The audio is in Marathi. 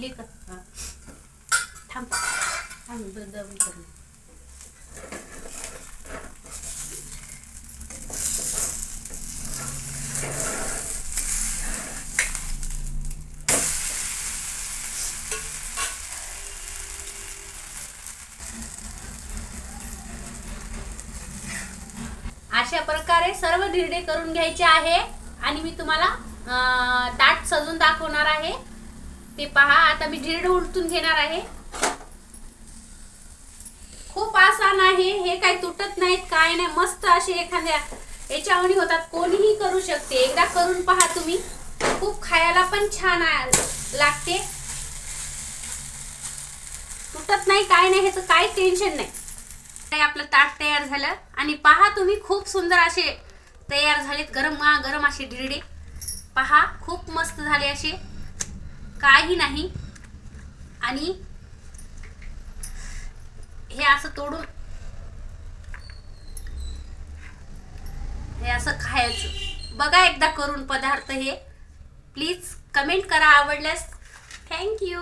हे थांब थांब दम कर अशा प्रकारे सर्व धिरडे करून घ्यायचे आहे. आणि मी तुम्हाला ताट सजून दाखवणार आहे. ते पहा आता मी धिरडे उलटून घेणार आहे. खूप आसान आहे हे काय तुटत नाहीत काय नाही मस्त असे एखाद्या याच्यावणी होतात कोणीही करू शकते. एकदा करून पहा तुम्ही. खूप खायला पण छान लागते. तुटत नाही काय नाही ह्याचं काही टेन्शन नाही. आपलं ताट तयार झालं. आणि पहा तुम्ही खूप सुंदर असे तयार झालेत गरम गरम असे ढिरडे. पहा खूप मस्त झाले असे. काही नाही. आणि हे असं तोडून हे असं खायचं. बघा एकदा करून पदार्थ हे. प्लीज कमेंट करा आवडल्यास. थँक्यू